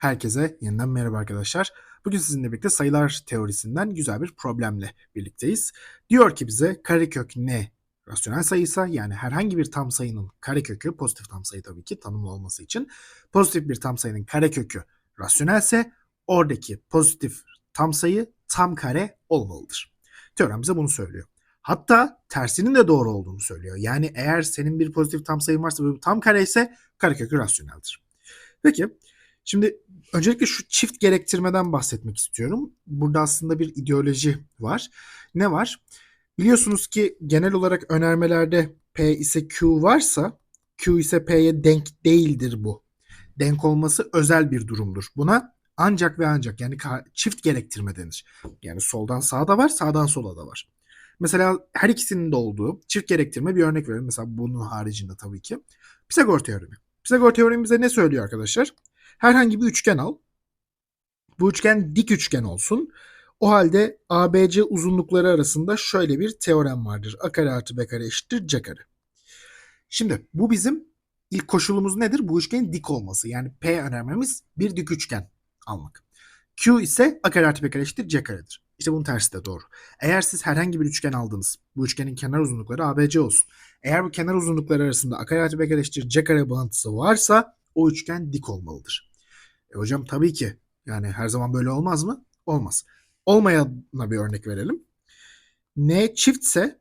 Herkese yeniden merhaba arkadaşlar. Bugün sizinle birlikte sayılar teorisinden güzel bir problemle birlikteyiz. Diyor ki bize karekök n rasyonel sayıysa yani herhangi bir tam sayının karekökü pozitif tam sayı tabii ki tanımlı olması için pozitif bir tam sayının karekökü rasyonelse oradaki pozitif tam sayı tam kare olmalıdır. Teorem bize bunu söylüyor. Hatta tersinin de doğru olduğunu söylüyor. Yani eğer senin bir pozitif tam sayın varsa ve bu tam kare ise karekökü rasyoneldir. Peki Şimdi öncelikle şu çift gerektirmeden bahsetmek istiyorum. Burada aslında bir ideoloji var. Ne var? Biliyorsunuz ki genel olarak önermelerde P ise Q varsa Q ise P'ye denk değildir bu. Denk olması özel bir durumdur. Buna ancak ve ancak yani çift gerektirme denir. Yani soldan sağa da var, sağdan sola da var. Mesela her ikisinin de olduğu çift gerektirme bir örnek verelim. Mesela bunun haricinde tabii ki. Pisagor teoremi. Pisagor teoremi bize ne söylüyor arkadaşlar? Herhangi bir üçgen al. Bu üçgen dik üçgen olsun. O halde ABC uzunlukları arasında şöyle bir teorem vardır. A kare artı B kare eşittir C kare. Şimdi bu bizim ilk koşulumuz nedir? Bu üçgenin dik olması. Yani P önermemiz bir dik üçgen almak. Q ise A kare artı B kare eşittir C karedir. İşte bunun tersi de doğru. Eğer siz herhangi bir üçgen aldınız. Bu üçgenin kenar uzunlukları ABC olsun. Eğer bu kenar uzunlukları arasında A kare artı B kare eşittir C kare bağıntısı varsa o üçgen dik olmalıdır. E hocam tabii ki. Yani her zaman böyle olmaz mı? Olmaz. Olmayana bir örnek verelim. N çiftse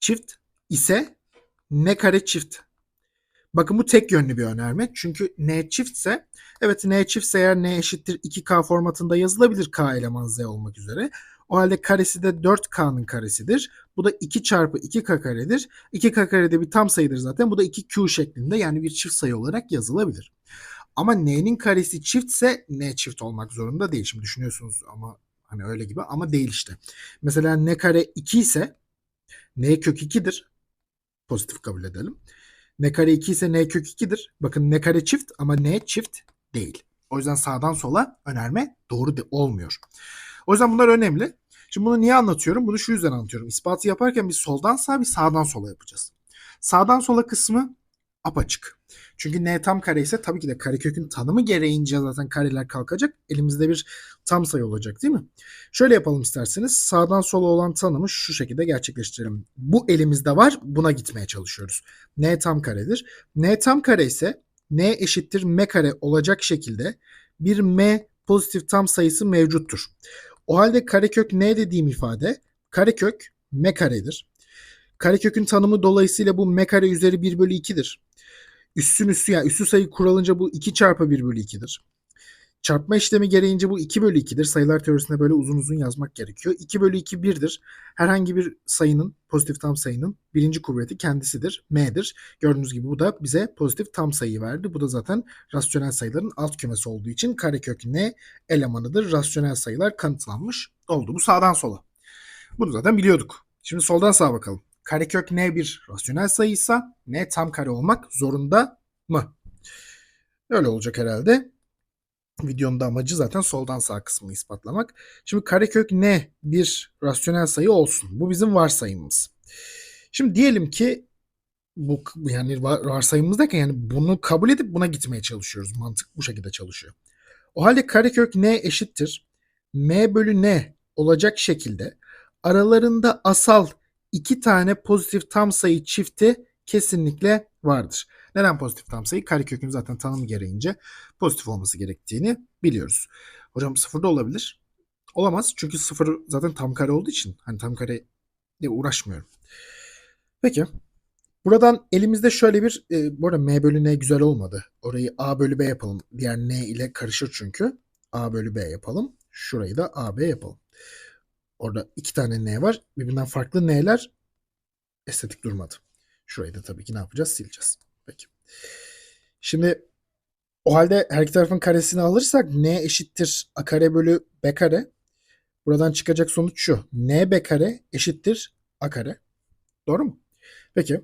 çift ise n kare çift. Bakın bu tek yönlü bir önerme. Çünkü n çiftse evet n çiftse eğer n eşittir 2k formatında yazılabilir k eleman z olmak üzere. O halde karesi de 4k'nın karesidir. Bu da 2 çarpı 2k karedir. 2k kare de bir tam sayıdır zaten. Bu da 2q şeklinde yani bir çift sayı olarak yazılabilir. Ama n'nin karesi çiftse n çift olmak zorunda değil. Şimdi düşünüyorsunuz ama hani öyle gibi ama değil işte. Mesela n kare 2 ise n kök 2'dir. Pozitif kabul edelim. n kare 2 ise n kök 2'dir. Bakın n kare çift ama n çift değil. O yüzden sağdan sola önerme doğru de olmuyor. O yüzden bunlar önemli. Şimdi bunu niye anlatıyorum? Bunu şu yüzden anlatıyorum. İspatı yaparken bir soldan sağa bir sağdan sola yapacağız. Sağdan sola kısmı apaçık. Çünkü n tam kare ise tabii ki de karekökün tanımı gereğince zaten kareler kalkacak. Elimizde bir tam sayı olacak değil mi? Şöyle yapalım isterseniz. Sağdan sola olan tanımı şu şekilde gerçekleştirelim. Bu elimizde var. Buna gitmeye çalışıyoruz. n tam karedir. n tam kare ise n eşittir m kare olacak şekilde bir m pozitif tam sayısı mevcuttur. O halde karekök n dediğim ifade karekök m karedir. Karekökün tanımı dolayısıyla bu m kare üzeri 1 bölü 2'dir. Üstün üstü yani üstü sayı kuralınca bu 2 çarpı 1 bölü 2'dir. Çarpma işlemi gereğince bu 2 bölü 2'dir. Sayılar teorisinde böyle uzun uzun yazmak gerekiyor. 2 bölü 2 1'dir. Herhangi bir sayının, pozitif tam sayının birinci kuvveti kendisidir. M'dir. Gördüğünüz gibi bu da bize pozitif tam sayı verdi. Bu da zaten rasyonel sayıların alt kümesi olduğu için karekök n elemanıdır. Rasyonel sayılar kanıtlanmış oldu. Bu sağdan sola. Bunu zaten biliyorduk. Şimdi soldan sağa bakalım karekök n bir rasyonel sayıysa n tam kare olmak zorunda mı? Öyle olacak herhalde. Videonun da amacı zaten soldan sağ kısmını ispatlamak. Şimdi karekök n bir rasyonel sayı olsun. Bu bizim varsayımımız. Şimdi diyelim ki bu yani varsayımımız derken yani bunu kabul edip buna gitmeye çalışıyoruz. Mantık bu şekilde çalışıyor. O halde karekök n eşittir. m bölü n olacak şekilde aralarında asal iki tane pozitif tam sayı çifti kesinlikle vardır. Neden pozitif tam sayı? Karekökün zaten tanımı gereğince pozitif olması gerektiğini biliyoruz. Hocam sıfır da olabilir. Olamaz çünkü sıfır zaten tam kare olduğu için hani tam kare ile uğraşmıyorum. Peki. Buradan elimizde şöyle bir e, bu arada m bölü n güzel olmadı. Orayı a bölü b yapalım. Diğer n ile karışır çünkü. a bölü b yapalım. Şurayı da a b yapalım. Orada iki tane n var. Birbirinden farklı n'ler estetik durmadı. Şurayı da tabii ki ne yapacağız? Sileceğiz. Peki. Şimdi o halde her iki tarafın karesini alırsak n eşittir a kare bölü b kare. Buradan çıkacak sonuç şu. n b kare eşittir a kare. Doğru mu? Peki.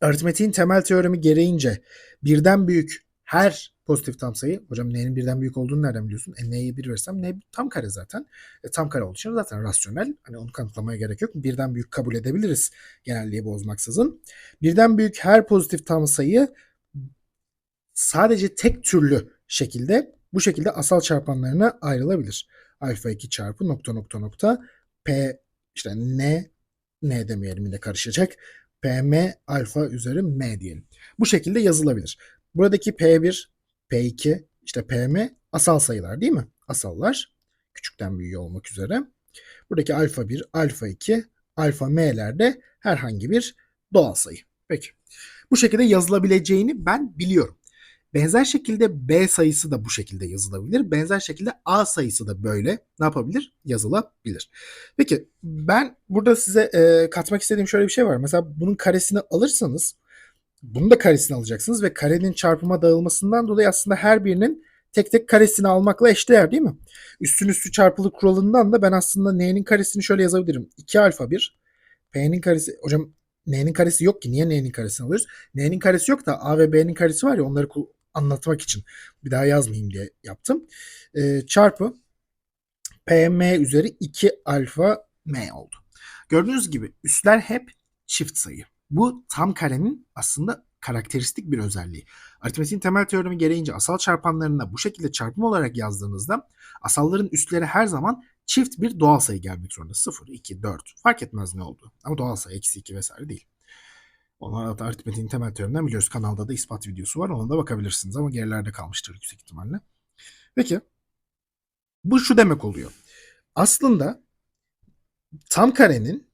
Aritmetiğin temel teoremi gereğince birden büyük her pozitif tam sayı. Hocam n'nin birden büyük olduğunu nereden biliyorsun? E, n'ye 1 versem n tam kare zaten. E, tam kare olduğu için zaten rasyonel. Hani onu kanıtlamaya gerek yok. Birden büyük kabul edebiliriz genelliği bozmaksızın. Birden büyük her pozitif tam sayı sadece tek türlü şekilde bu şekilde asal çarpanlarına ayrılabilir. Alfa 2 çarpı nokta nokta nokta P işte N N demeyelim yine karışacak. PM alfa üzeri M diyelim. Bu şekilde yazılabilir. Buradaki P1, P2, işte PM asal sayılar değil mi? Asallar. Küçükten büyüğe olmak üzere. Buradaki alfa 1, alfa 2, alfa m'ler de herhangi bir doğal sayı. Peki. Bu şekilde yazılabileceğini ben biliyorum. Benzer şekilde B sayısı da bu şekilde yazılabilir. Benzer şekilde A sayısı da böyle ne yapabilir? Yazılabilir. Peki ben burada size e, katmak istediğim şöyle bir şey var. Mesela bunun karesini alırsanız bunun da karesini alacaksınız ve karenin çarpıma dağılmasından dolayı aslında her birinin tek tek karesini almakla eşdeğer değil mi? Üstün üstü çarpılı kuralından da ben aslında n'nin karesini şöyle yazabilirim. 2 alfa 1 p'nin karesi hocam n'nin karesi yok ki niye n'nin karesini alıyoruz? N'nin karesi yok da a ve b'nin karesi var ya onları anlatmak için bir daha yazmayayım diye yaptım. Ee, çarpı pm üzeri 2 alfa m oldu. Gördüğünüz gibi üstler hep çift sayı. Bu tam karenin aslında karakteristik bir özelliği. Aritmetiğin temel teoremi gereğince asal çarpanlarına bu şekilde çarpım olarak yazdığınızda asalların üstleri her zaman çift bir doğal sayı gelmek zorunda. 0, 2, 4 fark etmez ne oldu. Ama doğal sayı eksi 2 vesaire değil. Onlar da aritmetiğin temel teoreminden biliyoruz. Kanalda da ispat videosu var. Ona da bakabilirsiniz ama gerilerde kalmıştır yüksek ihtimalle. Peki. Bu şu demek oluyor. Aslında tam karenin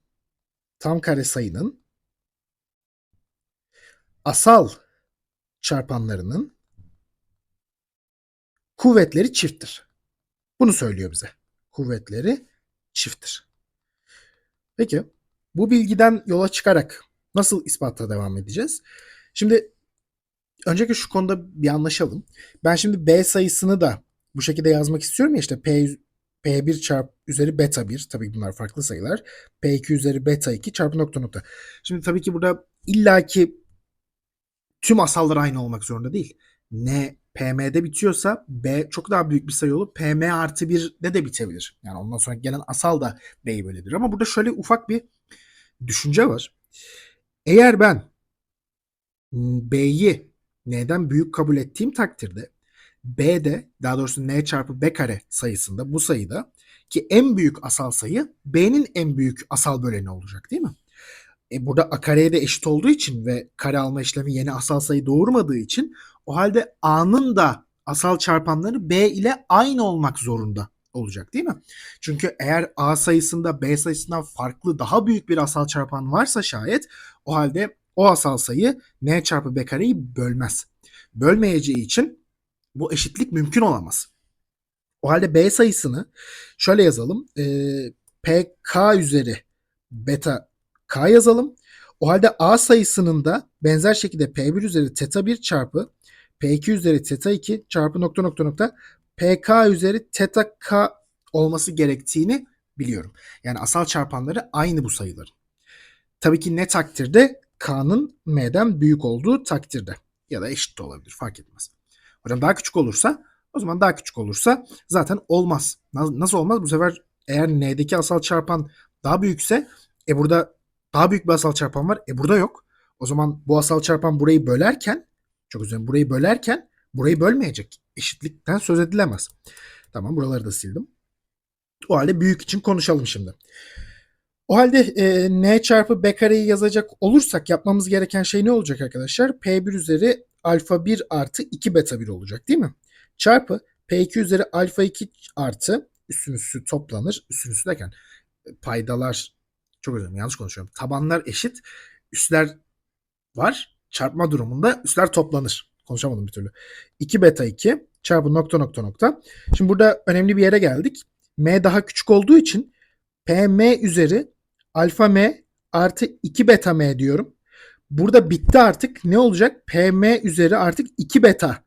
tam kare sayının asal çarpanlarının kuvvetleri çifttir. Bunu söylüyor bize. Kuvvetleri çifttir. Peki bu bilgiden yola çıkarak nasıl ispatla devam edeceğiz? Şimdi önceki şu konuda bir anlaşalım. Ben şimdi B sayısını da bu şekilde yazmak istiyorum ya işte P P1 çarp üzeri beta 1 tabii bunlar farklı sayılar. P2 üzeri beta 2 çarpı nokta nokta. Şimdi tabii ki burada illaki tüm asallar aynı olmak zorunda değil. N PM'de bitiyorsa B çok daha büyük bir sayı olup PM artı 1'de de bitebilir. Yani ondan sonra gelen asal da B'yi bölebilir. Ama burada şöyle ufak bir düşünce var. Eğer ben B'yi N'den büyük kabul ettiğim takdirde B'de daha doğrusu N çarpı B kare sayısında bu sayıda ki en büyük asal sayı B'nin en büyük asal böleni olacak değil mi? E burada a kareye de eşit olduğu için ve kare alma işlemi yeni asal sayı doğurmadığı için o halde a'nın da asal çarpanları b ile aynı olmak zorunda olacak değil mi? Çünkü eğer a sayısında b sayısından farklı daha büyük bir asal çarpan varsa şayet o halde o asal sayı n çarpı b kareyi bölmez. Bölmeyeceği için bu eşitlik mümkün olamaz. O halde b sayısını şöyle yazalım. E, pk üzeri beta k yazalım. O halde a sayısının da benzer şekilde p1 üzeri teta 1 çarpı p2 üzeri teta 2 çarpı nokta nokta nokta pk üzeri teta k olması gerektiğini biliyorum. Yani asal çarpanları aynı bu sayıların. Tabii ki ne takdirde k'nın m'den büyük olduğu takdirde ya da eşit de olabilir fark etmez. Hocam daha küçük olursa o zaman daha küçük olursa zaten olmaz. Nasıl olmaz? Bu sefer eğer n'deki asal çarpan daha büyükse e burada daha büyük bir asal çarpan var. E burada yok. O zaman bu asal çarpan burayı bölerken çok özür burayı bölerken burayı bölmeyecek. Eşitlikten söz edilemez. Tamam buraları da sildim. O halde büyük için konuşalım şimdi. O halde e, n çarpı b kareyi yazacak olursak yapmamız gereken şey ne olacak arkadaşlar? P1 üzeri alfa 1 artı 2 beta 1 olacak değil mi? Çarpı P2 üzeri alfa 2 artı üstün üstü toplanır. Üstün üstü derken e, paydalar çok özür dilerim yanlış konuşuyorum. Tabanlar eşit. Üstler var. Çarpma durumunda üstler toplanır. Konuşamadım bir türlü. 2 beta 2 çarpı nokta nokta nokta. Şimdi burada önemli bir yere geldik. M daha küçük olduğu için PM üzeri alfa M artı 2 beta M diyorum. Burada bitti artık. Ne olacak? PM üzeri artık 2 beta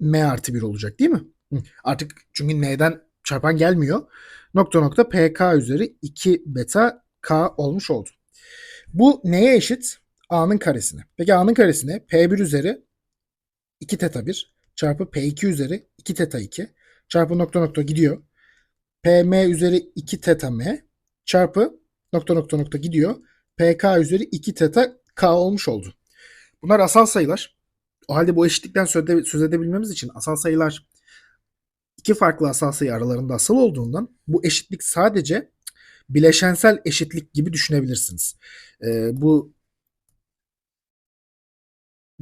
M artı 1 olacak değil mi? Artık çünkü N'den çarpan gelmiyor. Nokta nokta PK üzeri 2 beta K olmuş oldu. Bu neye eşit? A'nın karesine. Peki A'nın karesine P1 üzeri 2 teta 1 çarpı P2 üzeri 2 teta 2 çarpı nokta nokta gidiyor. PM üzeri 2 teta M çarpı nokta nokta nokta gidiyor. PK üzeri 2 teta K olmuş oldu. Bunlar asal sayılar. O halde bu eşitlikten söz, ede- söz edebilmemiz için asal sayılar iki farklı asal sayı aralarında asal olduğundan bu eşitlik sadece bileşensel eşitlik gibi düşünebilirsiniz. Ee, bu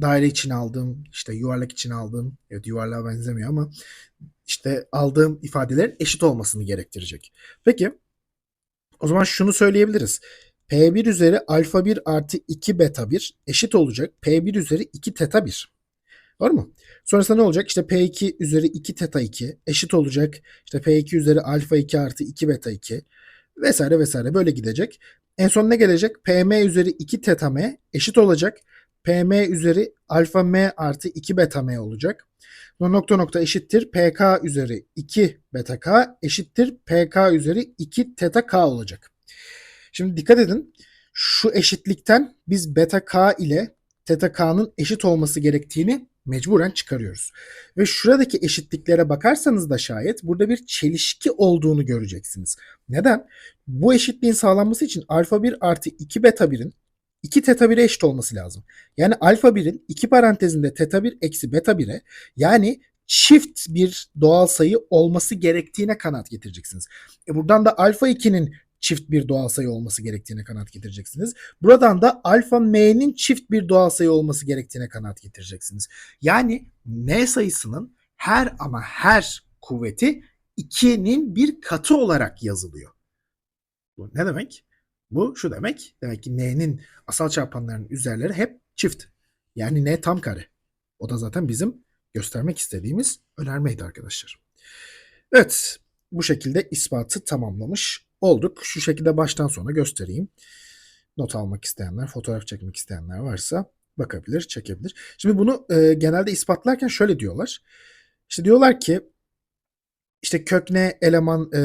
daire için aldığım, işte yuvarlak için aldığım, evet yuvarlığa benzemiyor ama işte aldığım ifadelerin eşit olmasını gerektirecek. Peki o zaman şunu söyleyebiliriz. P1 üzeri alfa 1 artı 2 beta 1 eşit olacak. P1 üzeri 2 teta 1. Doğru mu? Sonrasında ne olacak? İşte P2 üzeri 2 teta 2 eşit olacak. İşte P2 üzeri alfa 2 artı 2 beta 2 vesaire vesaire böyle gidecek. En son ne gelecek? PM üzeri 2 teta m eşit olacak. PM üzeri alfa m artı 2 beta m olacak. Nokta nokta eşittir PK üzeri 2 beta k eşittir PK üzeri 2 teta k olacak. Şimdi dikkat edin. Şu eşitlikten biz beta k ile teta k'nın eşit olması gerektiğini mecburen çıkarıyoruz. Ve şuradaki eşitliklere bakarsanız da şayet burada bir çelişki olduğunu göreceksiniz. Neden? Bu eşitliğin sağlanması için alfa 1 artı 2 beta 1'in 2 teta 1'e eşit olması lazım. Yani alfa 1'in 2 parantezinde teta 1 eksi beta 1'e yani çift bir doğal sayı olması gerektiğine kanaat getireceksiniz. E buradan da alfa 2'nin çift bir doğal sayı olması gerektiğine kanaat getireceksiniz. Buradan da alfa m'nin çift bir doğal sayı olması gerektiğine kanaat getireceksiniz. Yani n sayısının her ama her kuvveti 2'nin bir katı olarak yazılıyor. Bu ne demek? Bu şu demek. Demek ki n'nin asal çarpanlarının üzerleri hep çift. Yani n tam kare. O da zaten bizim göstermek istediğimiz önermeydi arkadaşlar. Evet bu şekilde ispatı tamamlamış olduk. Şu şekilde baştan sona göstereyim. Not almak isteyenler, fotoğraf çekmek isteyenler varsa bakabilir, çekebilir. Şimdi bunu e, genelde ispatlarken şöyle diyorlar. İşte diyorlar ki işte kök n eleman e,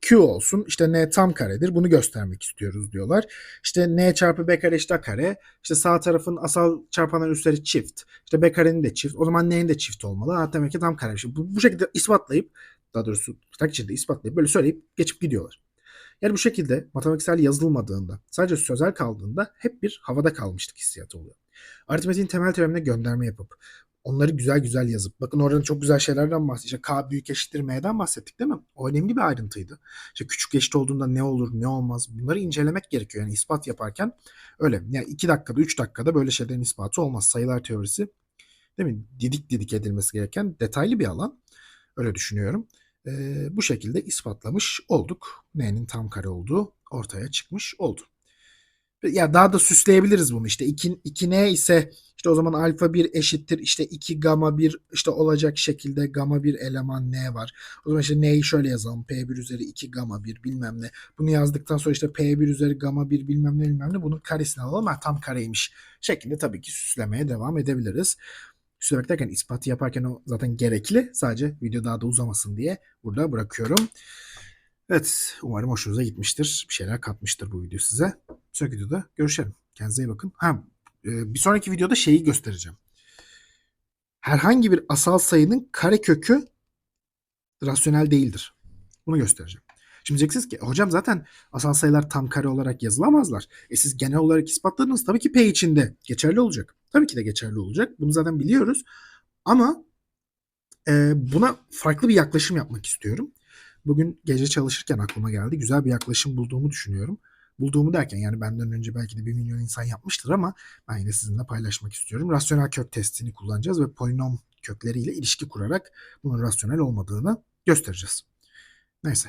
q olsun. İşte n tam karedir. Bunu göstermek istiyoruz diyorlar. İşte n çarpı b kare a kare. İşte sağ tarafın asal çarpanların üstleri çift. İşte b karenin de çift. O zaman n'nin de çift olmalı. Ha, demek ki tam kare. Şimdi bu, bu şekilde ispatlayıp daha doğrusu tak içinde ispatlayıp böyle söyleyip geçip gidiyorlar. Yani bu şekilde matematiksel yazılmadığında, sadece sözel kaldığında hep bir havada kalmıştık hissiyatı oluyor. Aritmetiğin temel teoremine gönderme yapıp onları güzel güzel yazıp bakın orada çok güzel şeylerden bahsettik. İşte K büyük eşittir M'den bahsettik değil mi? O önemli bir ayrıntıydı. İşte küçük eşit olduğunda ne olur ne olmaz bunları incelemek gerekiyor. Yani ispat yaparken öyle. Yani 2 dakikada 3 dakikada böyle şeylerin ispatı olmaz. Sayılar teorisi değil mi? Didik didik edilmesi gereken detaylı bir alan. Öyle düşünüyorum. Ee, bu şekilde ispatlamış olduk. N'nin tam kare olduğu ortaya çıkmış oldu. Ya daha da süsleyebiliriz bunu işte 2, 2N ise işte o zaman alfa 1 eşittir işte 2 gamma 1 işte olacak şekilde gamma 1 eleman N var. O zaman işte N'yi şöyle yazalım P1 üzeri 2 gamma 1 bilmem ne. Bunu yazdıktan sonra işte P1 üzeri gamma 1 bilmem ne bilmem ne bunun karesini alalım. Ha, tam kareymiş şeklinde tabii ki süslemeye devam edebiliriz. Süslemek derken ispatı yaparken o zaten gerekli. Sadece video daha da uzamasın diye burada bırakıyorum. Evet umarım hoşunuza gitmiştir. Bir şeyler katmıştır bu video size. Bir sonraki videoda görüşelim. Kendinize iyi bakın. Ha, e, bir sonraki videoda şeyi göstereceğim. Herhangi bir asal sayının kare kökü rasyonel değildir. Bunu göstereceğim. Şimdi diyeceksiniz ki hocam zaten asal sayılar tam kare olarak yazılamazlar. E siz genel olarak ispatladınız. Tabii ki P içinde geçerli olacak. Tabii ki de geçerli olacak. Bunu zaten biliyoruz. Ama e, buna farklı bir yaklaşım yapmak istiyorum. Bugün gece çalışırken aklıma geldi. Güzel bir yaklaşım bulduğumu düşünüyorum. Bulduğumu derken yani benden önce belki de bir milyon insan yapmıştır ama ben yine sizinle paylaşmak istiyorum. Rasyonel kök testini kullanacağız ve polinom kökleriyle ilişki kurarak bunun rasyonel olmadığını göstereceğiz. Neyse